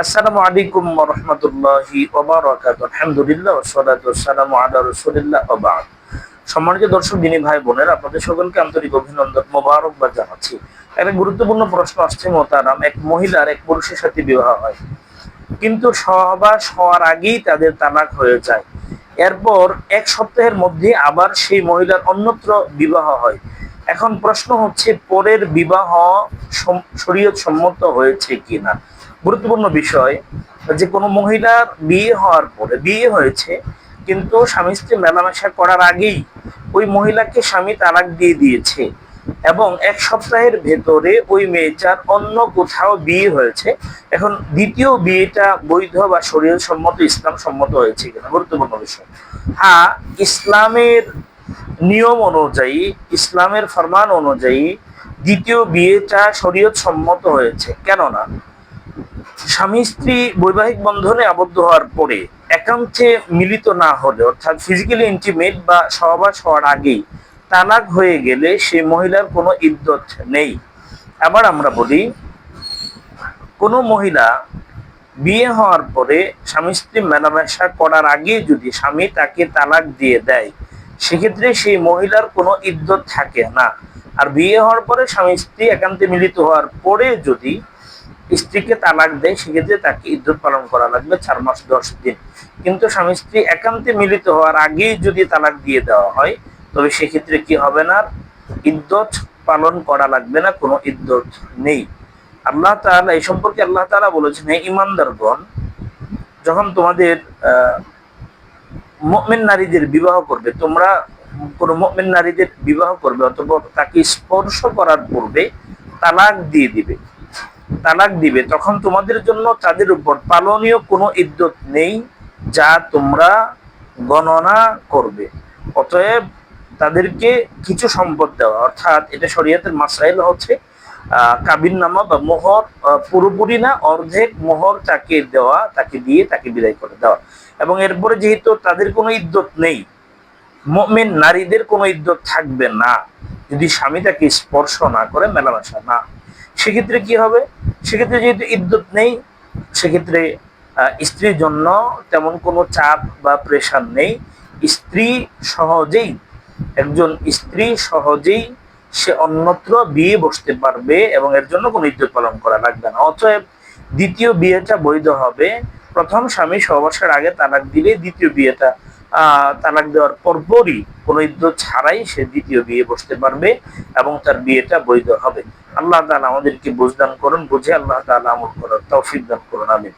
আসসালামু আলাইকুম রাহমাতুল্লাহি আলহামদুলিল্লাহ রাসূলিল্লাহ ওয়া সম্মানিত দর্শক ভাই, বোনের, আপনাদের সকলকে আন্তরিক অভিনন্দন মোবারকবাদ জানাচ্ছি একটা গুরুত্বপূর্ণ প্রশ্ন আসছে মোতারাম এক মহিলার এক পুরুষের সাথে বিবাহ হয়। কিন্তু সহবাস হওয়ার আগেই তাদের তালাক হয়ে যায়। এরপর এক সপ্তাহের মধ্যে আবার সেই মহিলার অন্যত্র বিবাহ হয়। এখন প্রশ্ন হচ্ছে, পরের বিবাহ শরীয়ত সম্মত হয়েছে কিনা? গুরুত্বপূর্ণ বিষয় যে কোনো মহিলার বিয়ে হওয়ার পরে, বিয়ে হয়েছে, কিন্তু স্বামী স্ত্রী মেলামেশা করার আগেই ওই মহিলাকে স্বামী তালাক দিয়ে দিয়েছে এবং এক সপ্তাহের ভেতরে ওই মেয়েটার অন্য কোথাও বিয়ে হয়েছে। এখন দ্বিতীয় বিয়েটা বৈধ বা শরীর সম্মত ইসলাম সম্মত হয়েছে কিনা? গুরুত্বপূর্ণ বিষয়। হ্যাঁ ইসলামের নিয়ম অনুযায়ী, ইসলামের ফরমান অনুযায়ী দ্বিতীয় বিয়েটা শরীয়ত সম্মত হয়েছে। কেননা স্বামী স্ত্রী বৈবাহিক বন্ধনে আবদ্ধ হওয়ার পরে একান্তে মিলিত না হলে, অর্থাৎ ফিজিক্যালি ইন্টিমেট বা সহবাস হওয়ার আগেই তালাক হয়ে গেলে সেই মহিলার কোনো ইদ্যত নেই। আবার আমরা বলি, কোনো মহিলা বিয়ে হওয়ার পরে স্বামী স্ত্রী মেলামেশা করার আগে যদি স্বামী তাকে তালাক দিয়ে দেয়, সেক্ষেত্রে সেই মহিলার কোনো ইদ্যত থাকে না। আর বিয়ে হওয়ার পরে স্বামী স্ত্রী একান্তে মিলিত হওয়ার পরে যদি স্ত্রীকে তালাক দেয়, সেক্ষেত্রে তাকে ইদ্যত পালন করা লাগবে চার মাস, দশ দিন। কিন্তু স্বামী স্ত্রী একান্তে মিলিত হওয়ার আগেই যদি তালাক দিয়ে দেওয়া হয়, তবে সেক্ষেত্রে কি হবে না? ইদ্যত পালন করা লাগবে না, কোনো ইদ্যত নেই। আল্লাহ তাআলা, এই সম্পর্কে আল্লাহ তালা বলেছেন, হে ইমানদারগণ যখন তোমাদের মুমিন নারীদের বিবাহ করবে, তোমরা কোনো মুমিন নারীদের বিবাহ করবে অথবা তাকে স্পর্শ করার পূর্বে তালাক দিয়ে দিবে। তালাক দিবে, তখন তোমাদের জন্য তাদের উপর পালনীয় কোনো ইদ্যত নেই যা তোমরা গণনা করবে। অতএব তাদেরকে কিছু সম্পদ দেওয়া, অর্থাৎ এটা শরীয়তের মাসাইল হচ্ছে কাবিন নামা বা মোহর পুরোপুরি না, অর্ধেক মোহর তাকে দেওয়া, তাকে দিয়ে তাকে বিদায় করে দেওয়া। এবং এরপরে যেহেতু তাদের কোনো ইদ্যত নেই, মুমিন নারীদের কোনো ইদ্যত থাকবে না। যদি স্বামী তাকে স্পর্শ না করে, মেলামেশা না সেক্ষেত্রে কি হবে? সেক্ষেত্রে যেহেতু ইদ্যুৎ নেই, সেক্ষেত্রে স্ত্রীর জন্য তেমন কোনো চাপ বা প্রেশার নেই। স্ত্রী সহজেই, একজন স্ত্রী সহজেই সে অন্যত্র বিয়ে বসতে পারবে এবং এর জন্য কোনো ইজ্জত পালন করা লাগবে না। অতএব দ্বিতীয় বিয়েটা বৈধ হবে। প্রথম স্বামী সহবাসের আগে তালাক দিলে দ্বিতীয় বিয়েটা তালাক দেওয়ার পরপরই কোনো ইজ্জত ছাড়াই সে দ্বিতীয় বিয়ে বসতে পারবে এবং তার বিয়েটা বৈধ হবে। আল্লাহ তালা আমাদেরকে বুঝদান করুন, বুঝে আল্লাহ তালা আমল করার তৌফিক দান করুন, আমিন।